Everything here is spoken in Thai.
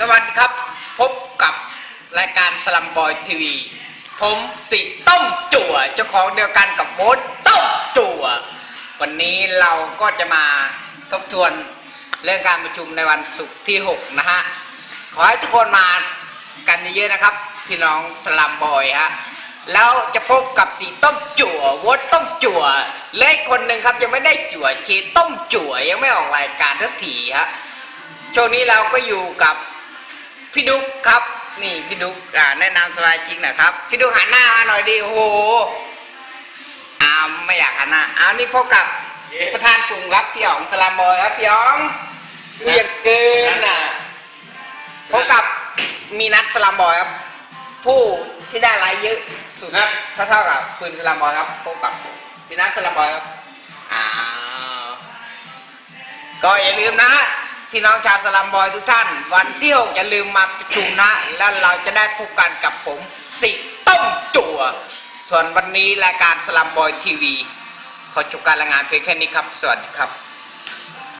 สวัสดีครับ พบกับรายการสลัมบอยทีวี ผมสิต้มจั่วเจ้าของเดียวกันกับโบ๊ทต้มจั่ว วันนี้เราก็จะมาทบทวนเรื่องการประชุมในวันศุกร์ที่ 6 นะฮะ ขอให้ทุกคนมากันเยอะๆนะครับ พี่น้องสลัมบอยฮะแล้วจะพบกับสีต้มจั่วโวตต้มจั่วเลยคนหนึ่งครับยังไม่ได้จั่วเคต้มจั่วยังไม่ออกรายการทักทีฮะช่วงนี้เราก็อยู่กับ พี่ดุ๊กครับ นี่พี่ดุ๊กอ่าแนะนำสมาชิกหนะครับ พี่ดุ๊กหันหน้ามาหน่อยดิโอ้โหอามไม่อยากหันหน้าอ้าวนี่พบกับประธานกลุ่มครับพี่อ๋องสลามบอยครับพี่อ๋องดูอย่างเกินอะพบกับมีนัดสลามบอยครับ ผู้ที่ได้ไลค์เยอะสุดครับถ้าเท่ากับปืนสลามบอยครับพบกับมีนัดสลามบอยครับอ้าวก็อย่าลืมนะ พี่น้องชาวสลัมบอยทุกท่าน วันเที่ยวอย่าลืมมาประชุมนะ แล้วเราจะได้พบกันกับผมสิต้มจั่ว ส่วนวันนี้รายการสลัมบอยทีวี ขอจบการรายงานเพียงแค่นี้ครับ สวัสดีครับ